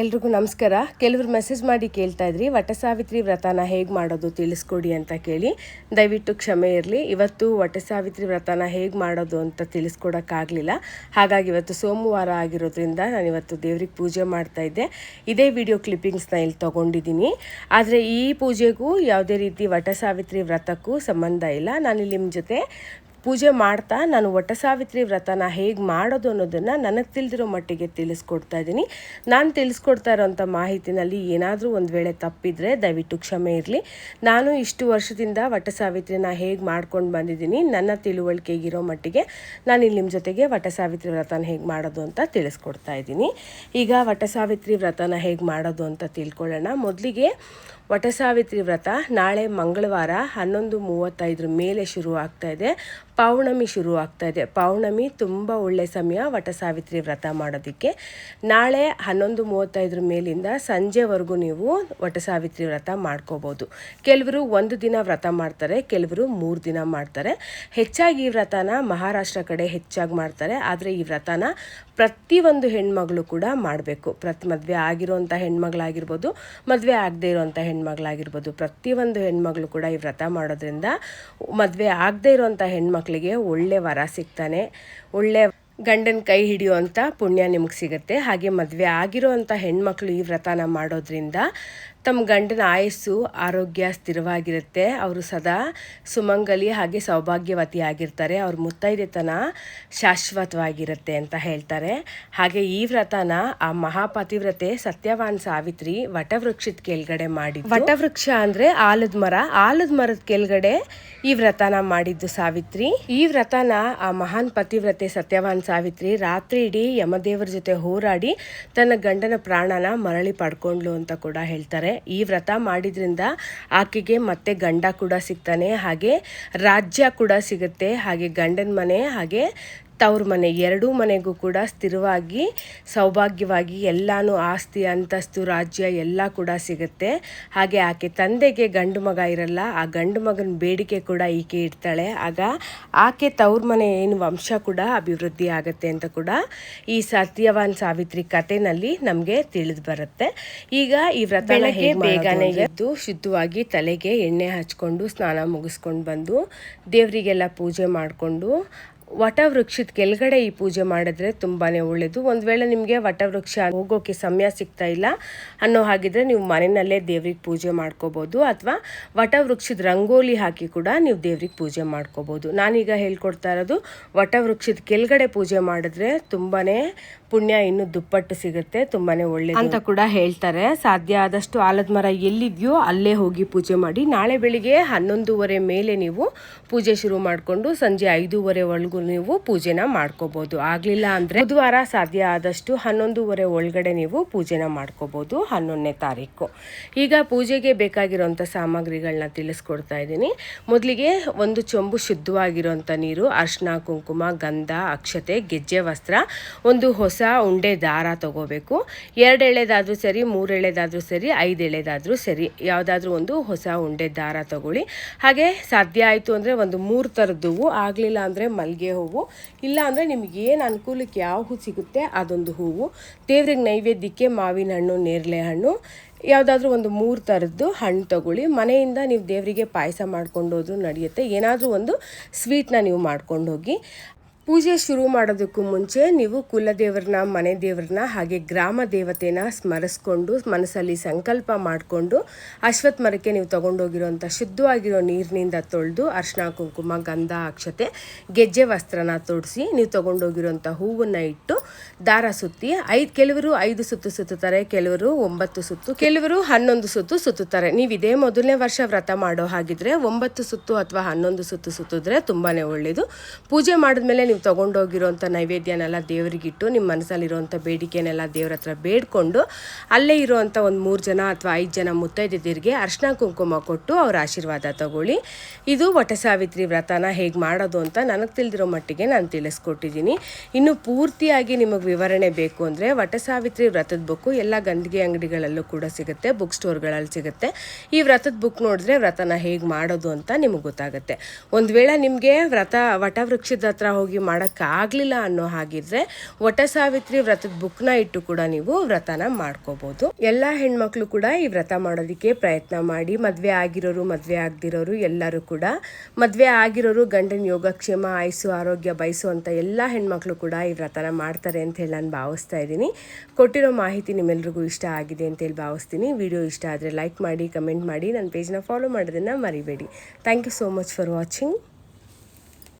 ಎಲ್ರಿಗೂ ನಮಸ್ಕಾರ. ಕೆಲವರು ಮೆಸೇಜ್ ಮಾಡಿ ಕೇಳ್ತಾ ಇದ್ರಿ ವಟ ಸಾವಿತ್ರಿ ವ್ರತನ ಹೇಗೆ ಮಾಡೋದು ತಿಳಿಸ್ಕೊಡಿ ಅಂತ ಕೇಳಿ. ದಯವಿಟ್ಟು ಕ್ಷಮೆ ಇರಲಿ. ಇವತ್ತು ವಟ ಸಾವಿತ್ರಿ ವ್ರತನ ಹೇಗೆ ಮಾಡೋದು ಅಂತ ತಿಳಿಸ್ಕೊಡೋಕ್ಕಾಗಲಿಲ್ಲ ಹಾಗಾಗಿ ಇವತ್ತು ಸೋಮವಾರ ಆಗಿರೋದ್ರಿಂದ ನಾನು ಇವತ್ತು ದೇವ್ರಿಗೆ ಪೂಜೆ ಮಾಡ್ತಾ ಇದ್ದೆ. ಇದೇ ವಿಡಿಯೋ ಕ್ಲಿಪ್ಪಿಂಗ್ಸ್ನ ಇಲ್ಲಿ ತೊಗೊಂಡಿದ್ದೀನಿ. ಆದರೆ ಈ ಪೂಜೆಗೂ ಯಾವುದೇ ರೀತಿ ವಟ ಸಾವಿತ್ರಿ ವ್ರತಕ್ಕೂ ಸಂಬಂಧ ಇಲ್ಲ. ನಾನಿಲ್ಲಿ ನಿಮ್ಮ ಜೊತೆ ಪೂಜೆ ಮಾಡ್ತಾ ನಾನು ವಟ ಸಾವಿತ್ರಿ ವ್ರತನ ಹೇಗೆ ಮಾಡೋದು ಅನ್ನೋದನ್ನು ನನಗೆ ತಿಳಿದಿರೋ ಮಟ್ಟಿಗೆ ತಿಳಿಸ್ಕೊಡ್ತಾ ಇದ್ದೀನಿ. ನಾನು ತಿಳಿಸ್ಕೊಡ್ತಾ ಇರೋಂಥ ಮಾಹಿತಿನಲ್ಲಿ ಏನಾದರೂ ಒಂದು ವೇಳೆ ತಪ್ಪಿದರೆ ದಯವಿಟ್ಟು ಕ್ಷಮೆ ಇರಲಿ. ನಾನು ಇಷ್ಟು ವರ್ಷದಿಂದ ವಟ ಸಾವಿತ್ರಿನ ಹೇಗೆ ಮಾಡ್ಕೊಂಡು ಬಂದಿದ್ದೀನಿ ನನ್ನ ತಿಳುವಳಿಕೆಗಿರೋ ಮಟ್ಟಿಗೆ ನಾನು ಇಲ್ಲಿ ನಿಮ್ಮ ಜೊತೆಗೆ ವಟ ಸಾವಿತ್ರಿ ವ್ರತನ ಹೇಗೆ ಮಾಡೋದು ಅಂತ ತಿಳಿಸ್ಕೊಡ್ತಾ ಇದ್ದೀನಿ. ಈಗ ವಟ ಸಾವಿತ್ರಿ ವ್ರತನ ಹೇಗೆ ಮಾಡೋದು ಅಂತ ತಿಳ್ಕೊಳ್ಳೋಣ. ಮೊದಲಿಗೆ ವಟ ಸಾವಿತ್ರಿ ವ್ರತ ನಾಳೆ ಮಂಗಳವಾರ ಹನ್ನೊಂದು ಮೂವತ್ತೈದರ ಮೇಲೆ ಶುರು ಆಗ್ತಾ ಇದೆ. ಪೌರ್ಣಮಿ ಶುರು ಆಗ್ತಾ ಇದೆ. ಪೌರ್ಣಮಿ ತುಂಬ ಒಳ್ಳೆ ಸಮಯ ವಟಸಾವಿತ್ರಿ ವ್ರತ ಮಾಡೋದಕ್ಕೆ. ನಾಳೆ ಹನ್ನೊಂದು ಮೂವತ್ತೈದರ ಮೇಲಿಂದ ಸಂಜೆವರೆಗೂ ನೀವು ವಟಸಾವಿತ್ರಿ ವ್ರತ ಮಾಡ್ಕೋಬೋದು. ಕೆಲವರು ಒಂದು ದಿನ ವ್ರತ ಮಾಡ್ತಾರೆ, ಕೆಲವರು ಮೂರು ದಿನ ಮಾಡ್ತಾರೆ. ಹೆಚ್ಚಾಗಿ ಈ ವ್ರತನ ಮಹಾರಾಷ್ಟ್ರ ಕಡೆ ಹೆಚ್ಚಾಗಿ ಮಾಡ್ತಾರೆ. ಆದರೆ ಈ ವ್ರತನ ಪ್ರತಿಯೊಂದು ಹೆಣ್ಮಗಳು ಕೂಡ ಮಾಡಬೇಕು. ಪ್ರತಿ ಮದುವೆ ಆಗಿರೋಂಥ ಹೆಣ್ಮಗಳಾಗಿರ್ಬೋದು, ಮದುವೆ ಆಗದೇ ಇರೋಂಥ ಹೆಣ್ಮಗಳಾಗಿರ್ಬೋದು. ಪ್ರತಿಯೊಂದು ಹೆಣ್ಮಗಳು ಕೂಡ ಈ ವ್ರತ ಮಾಡೋದ್ರಿಂದ ಮದುವೆ ಆಗದೇ ಇರೋಂಥ ಹೆಣ್ಮಕ್ಳಿಗೆ ಒಳ್ಳೆ ವರ ಸಿಗ್ತಾನೆ. ಒಳ್ಳೆ ಗಂಡನ ಕೈ ಹಿಡಿಯುವಂಥ ಪುಣ್ಯ ನಿಮಗೆ ಸಿಗುತ್ತೆ. ಹಾಗೆ ಮದುವೆ ಆಗಿರುವಂಥ ಹೆಣ್ಮಕ್ಳು ಈ ವ್ರತನ ಮಾಡೋದ್ರಿಂದ ತಮ್ಮ ಗಂಡನ ಆಯಸ್ಸು ಆರೋಗ್ಯ ಸ್ಥಿರವಾಗಿರುತ್ತೆ. ಅವರು ಸದಾ ಸುಮಂಗಲಿ ಹಾಗೆ ಸೌಭಾಗ್ಯವತಿಯಾಗಿರ್ತಾರೆ ಅವ್ರ ಮುತ್ತೈದೆತನ ಶಾಶ್ವತವಾಗಿರುತ್ತೆ ಅಂತ ಹೇಳ್ತಾರೆ. ಹಾಗೆ ಈ ವ್ರತನ ಆ ಮಹಾಪತಿವ್ರತೆ ಸತ್ಯವಾನ್ ಸಾವಿತ್ರಿ ವಟವೃಕ್ಷದ ಕೆಳಗಡೆ ಮಾಡಿ ವಟವೃಕ್ಷ ಅಂದ್ರೆ ಆಲದ ಮರ. ಆಲದ ಮರದ ಕೆಳಗಡೆ ಈ ವ್ರತನ ಮಾಡಿದ್ದು ಸಾವಿತ್ರಿ. ಈ ವ್ರತನ ಆ ಮಹಾನ್ ಪತಿವ್ರತೆ ಸತ್ಯವಾನ್ ಸಾವಿತ್ರಿ ರಾತ್ರಿ ಇಡೀ ಯಮದೇವರ ಜೊತೆ ಹೋರಾಡಿ ತನ್ನ ಗಂಡನ ಪ್ರಾಣನ ಮರಳಿ ಪಡ್ಕೊಂಡ್ಲು ಅಂತ ಕೂಡ ಹೇಳ್ತಾರೆ. ಈ ವ್ರತ ಮಾಡಿದ್ರಿಂದ ಆಕೆಗೆ ಮತ್ತೆ ಗಂಡ ಕೂಡ ಸಿಗ್ತಾನೆ, ಹಾಗೆ ರಾಜ್ಯ ಕೂಡ ಸಿಗುತ್ತೆ, ಹಾಗೆ ಗಂಡನ ಮನೆ, ಹಾಗೆ ತವ್ರ ಮನೆ ಎರಡೂ ಮನೆಗೂ ಕೂಡ ಸ್ಥಿರವಾಗಿ ಸೌಭಾಗ್ಯವಾಗಿ ಎಲ್ಲಾನು ಆಸ್ತಿ ಅಂತಸ್ತು ರಾಜ್ಯ ಎಲ್ಲ ಕೂಡ ಸಿಗುತ್ತೆ. ಹಾಗೆ ಆಕೆ ತಂದೆಗೆ ಗಂಡು ಮಗ ಇರಲ್ಲ ಆ ಗಂಡು ಮಗನ ಬೇಡಿಕೆ ಕೂಡ ಈಕೆ ಇಡ್ತಾಳೆ. ಆಗ ಆಕೆ ತವ್ರ ಮನೆ ಏನು ವಂಶ ಕೂಡ ಅಭಿವೃದ್ಧಿ ಆಗುತ್ತೆ ಅಂತ ಕೂಡ ಈ ಸತ್ಯವಾನ್ ಸಾವಿತ್ರಿ ಕಥೆನಲ್ಲಿ ನಮಗೆ ತಿಳಿದು ಬರುತ್ತೆ. ಈಗ ಈ ವ್ರತ ಬೇಗನೆ ಎದ್ದು ಶುದ್ಧವಾಗಿ ತಲೆಗೆ ಎಣ್ಣೆ ಹಚ್ಕೊಂಡು ಸ್ನಾನ ಮುಗಿಸ್ಕೊಂಡು ಬಂದು ದೇವರಿಗೆಲ್ಲ ಪೂಜೆ ಮಾಡಿಕೊಂಡು ವಟವೃಕ್ಷದ ಕೆಳಗಡೆ ಈ ಪೂಜೆ ಮಾಡಿದ್ರೆ ತುಂಬಾ ಒಳ್ಳೆಯದು ಒಂದು ವೇಳೆ ನಿಮಗೆ ವಟವೃಕ್ಷ ಹೋಗೋಕೆ ಸಮಯ ಸಿಗ್ತಾ ಇಲ್ಲ ಅನ್ನೋ ಹಾಗಿದ್ರೆ ನೀವು ಮನೆಯಲ್ಲೇ ದೇವ್ರಿಗೆ ಪೂಜೆ ಮಾಡ್ಕೋಬೋದು ಅಥವಾ ವಟವೃಕ್ಷದ ರಂಗೋಲಿ ಹಾಕಿ ಕೂಡ ನೀವು ದೇವ್ರಿಗೆ ಪೂಜೆ ಮಾಡ್ಕೋಬೋದು. ನಾನೀಗ ಹೇಳ್ಕೊಡ್ತಾ ಇರೋದು, ವಟವೃಕ್ಷದ ಕೆಳಗಡೆ ಪೂಜೆ ಮಾಡಿದ್ರೆ ತುಂಬಾ ಪುಣ್ಯ ಇನ್ನು ದುಪ್ಪಟ್ಟು ಸಿಗುತ್ತೆ, ತುಂಬಾನೇ ಒಳ್ಳೆ ಅಂತ ಕೂಡ ಹೇಳ್ತಾರೆ. ಸಾಧ್ಯ ಆದಷ್ಟು ಆಲದ ಮರ ಎಲ್ಲಿದೆಯೋ ಅಲ್ಲೇ ಹೋಗಿ ಪೂಜೆ ಮಾಡಿ. ನಾಳೆ ಬೆಳಿಗ್ಗೆ ಹನ್ನೊಂದೂವರೆ ಮೇಲೆ ನೀವು ಪೂಜೆ ಶುರು ಮಾಡಿಕೊಂಡು ಸಂಜೆ ಐದೂವರೆ ಒಳಗೂ ನೀವು ಪೂಜೆನ ಮಾಡ್ಕೋಬಹುದು ಆಗ್ಲಿಲ್ಲ ಅಂದ್ರೆ ಬುಧವಾರ ಸಾಧ್ಯ ಆದಷ್ಟು ಹನ್ನೊಂದೂವರೆ ಒಳಗಡೆ ನೀವು ಪೂಜೆನ ಮಾಡ್ಕೋಬಹುದು ಹನ್ನೊಂದನೇ ತಾರೀಕು. ಈಗ ಪೂಜೆಗೆ ಬೇಕಾಗಿರುವಂಥ ಸಾಮಗ್ರಿಗಳನ್ನ ತಿಳಿಸ್ಕೊಡ್ತಾ ಇದ್ದೀನಿ. ಮೊದಲಿಗೆ ಒಂದು ಚೊಂಬು ಶುದ್ಧವಾಗಿರುವಂಥ ನೀರು, ಅರ್ಶಿನ, ಕುಂಕುಮ, ಗಂಧ, ಅಕ್ಷತೆ, ಗೆಜ್ಜೆ, ವಸ್ತ್ರ, ಒಂದು ಹೊಸ ಉಂಡೆ ದಾರ ತಗೋಬೇಕು. ಎರಡು ಎಳೆದಾದರೂ ಸರಿ, ಮೂರು ಎಳೆದಾದರೂ ಸರಿ, ಐದು ಎಳೆದಾದರೂ ಸರಿ, ಯಾವುದಾದ್ರೂ ಒಂದು ಹೊಸ ಉಂಡೆ ದಾರ ತಗೊಳ್ಳಿ. ಹಾಗೆ ಸಾಧ್ಯ ಆಯಿತು ಅಂದರೆ ಒಂದು ಮೂರು ಥರದ್ದು ಹೂವು, ಆಗಲಿಲ್ಲ ಅಂದರೆ ಮಲ್ಲಿಗೆ ಹೂವು, ಇಲ್ಲ ಅಂದರೆ ನಿಮ್ಗೆ ಏನು ಅನುಕೂಲಕ್ಕೆ ಯಾವ ಹೂ ಸಿಗುತ್ತೆ ಅದೊಂದು ಹೂವು. ದೇವ್ರಿಗೆ ನೈವೇದ್ಯಕ್ಕೆ ಮಾವಿನ ಹಣ್ಣು, ನೇರಳೆ ಹಣ್ಣು, ಯಾವುದಾದ್ರೂ ಒಂದು ಮೂರು ಥರದ್ದು ಹಣ್ಣು ತಗೊಳ್ಳಿ. ಮನೆಯಿಂದ ನೀವು ದೇವರಿಗೆ ಪಾಯಸ ಮಾಡ್ಕೊಂಡು ಹೋದ್ರೂ ನಡೆಯುತ್ತೆ. ಏನಾದರೂ ಒಂದು ಸ್ವೀಟ್ನ ನೀವು ಮಾಡ್ಕೊಂಡು ಹೋಗಿ. ಪೂಜೆ ಶುರು ಮಾಡೋದಕ್ಕೂ ಮುಂಚೆ ನೀವು ಕುಲದೇವ್ರನ್ನ, ಮನೆ ದೇವ್ರನ್ನ ಹಾಗೆ ಗ್ರಾಮ ದೇವತೆನ ಸ್ಮರಿಸ್ಕೊಂಡು ಮನಸ್ಸಲ್ಲಿ ಸಂಕಲ್ಪ ಮಾಡಿಕೊಂಡು ಅಶ್ವತ್ಥ ಮರಕ್ಕೆ ನೀವು ತೊಗೊಂಡೋಗಿರೋಂಥ ಶುದ್ಧವಾಗಿರೋ ನೀರಿನಿಂದ ತೊಳೆದು ಅರ್ಶಿನ ಕುಂಕುಮ, ಗಂಧ, ಅಕ್ಷತೆ, ಗೆಜ್ಜೆ, ವಸ್ತ್ರನ ತೊಡಿಸಿ ನೀವು ತೊಗೊಂಡೋಗಿರೋಂಥ ಹೂವನ್ನು ಇಟ್ಟು ದಾರ ಸುತ್ತಿ ಐದು, ಕೆಲವರು ಐದು ಸುತ್ತು ಸುತ್ತುತ್ತಾರೆ, ಕೆಲವರು ಒಂಬತ್ತು ಸುತ್ತು, ಕೆಲವರು ಹನ್ನೊಂದು ಸುತ್ತು ಸುತ್ತುತ್ತಾರೆ. ನೀವು ಇದೇ ಮೊದಲನೇ ವರ್ಷ ವ್ರತ ಮಾಡೋ ಹಾಗಿದ್ರೆ ಒಂಬತ್ತು ಸುತ್ತು ಅಥವಾ ಹನ್ನೊಂದು ಸುತ್ತು ಸುತ್ತಿದ್ರೆ ತುಂಬಾ ಒಳ್ಳೆಯದು ಪೂಜೆ ಮಾಡಿದ್ಮೇಲೆ ನೀವು ತೊಗೊಂಡೋಗಿರೋಂಥ ನೈವೇದ್ಯನೆಲ್ಲ ದೇವರಿಗಿಟ್ಟು ನಿಮ್ಮ ಮನಸ್ಸಲ್ಲಿರುವಂಥ ಬೇಡಿಕೆನೆಲ್ಲ ದೇವ್ರ ಹತ್ರ ಬೇಡ್ಕೊಂಡು ಅಲ್ಲೇ ಇರುವಂಥ ಒಂದು ಮೂರು ಜನ ಅಥವಾ ಐದು ಜನ ಮುತ್ತೈದೆದಿರಿಗೆ ಅರ್ಶಿನ ಕುಂಕುಮ ಕೊಟ್ಟು ಅವ್ರ ಆಶೀರ್ವಾದ ತಗೊಳ್ಳಿ. ಇದು ವಟಸಾವಿತ್ರಿ ವ್ರತನ ಹೇಗೆ ಮಾಡೋದು ಅಂತ ನನಗೆ ತಿಳಿದಿರೋ ಮಟ್ಟಿಗೆ ನಾನು ತಿಳಿಸ್ಕೊಟ್ಟಿದ್ದೀನಿ. ಇನ್ನು ಪೂರ್ತಿಯಾಗಿ ನಿಮಗೆ ವಿವರಣೆ ಬೇಕು ಅಂದರೆ ವಟಸಾವಿತ್ರಿ ವ್ರತದ ಬುಕ್ಕು ಎಲ್ಲ ಗಂದಿಗೆ ಅಂಗಡಿಗಳಲ್ಲೂ ಕೂಡ ಸಿಗುತ್ತೆ, ಬುಕ್ ಸ್ಟೋರ್ಗಳಲ್ಲಿ ಸಿಗುತ್ತೆ. ಈ ವ್ರತದ ಬುಕ್ ನೋಡಿದ್ರೆ ವ್ರತನ ಹೇಗೆ ಮಾಡೋದು ಅಂತ ನಿಮಗೆ ಗೊತ್ತಾಗುತ್ತೆ. ಒಂದು ವೇಳೆ ನಿಮಗೆ ವ್ರತ ವಟವೃಕ್ಷದ ಹತ್ರ ಹೋಗಿ ಮಾಡೋಕ್ಕಾಗಲಿಲ್ಲ ಅನ್ನೋ ಹಾಗಿದ್ರೆ ವಟ ಸಾವಿತ್ರಿ ವ್ರತದ ಬುಕ್ನ ಇಟ್ಟು ಕೂಡ ನೀವು ವ್ರತನ ಮಾಡ್ಕೋಬಹುದು ಎಲ್ಲ ಹೆಣ್ಮಕ್ಳು ಕೂಡ ಈ ವ್ರತ ಮಾಡೋದಕ್ಕೆ ಪ್ರಯತ್ನ ಮಾಡಿ, ಮದುವೆ ಆಗಿರೋರು ಮದುವೆ ಆಗದಿರೋರು ಎಲ್ಲರೂ ಕೂಡ, ಮದುವೆ ಆಗಿರೋರು ಗಂಡನ ಯೋಗಕ್ಷೇಮ ಆಯಸು ಆರೋಗ್ಯ ಬಯಸು ಅಂತ ಎಲ್ಲ ಹೆಣ್ಮಕ್ಳು ಕೂಡ ಈ ವ್ರತನ ಮಾಡ್ತಾರೆ ಅಂತ ಹೇಳಿ ನಾನು ಭಾವಿಸ್ತಾ ಇದ್ದೀನಿ. ಕೊಟ್ಟಿರೋ ಮಾಹಿತಿ ನಿಮ್ಮೆಲ್ರಿಗೂ ಇಷ್ಟ ಆಗಿದೆ ಅಂತ ಹೇಳಿ ಭಾವಿಸ್ತೀನಿ. ವಿಡಿಯೋ ಇಷ್ಟ ಆದರೆ ಲೈಕ್ ಮಾಡಿ, ಕಮೆಂಟ್ ಮಾಡಿ ನನ್ನ ಪೇಜ್ನ ಫಾಲೋ ಮಾಡೋದನ್ನು ಮರಿಬೇಡಿ. Thank you so much for watching.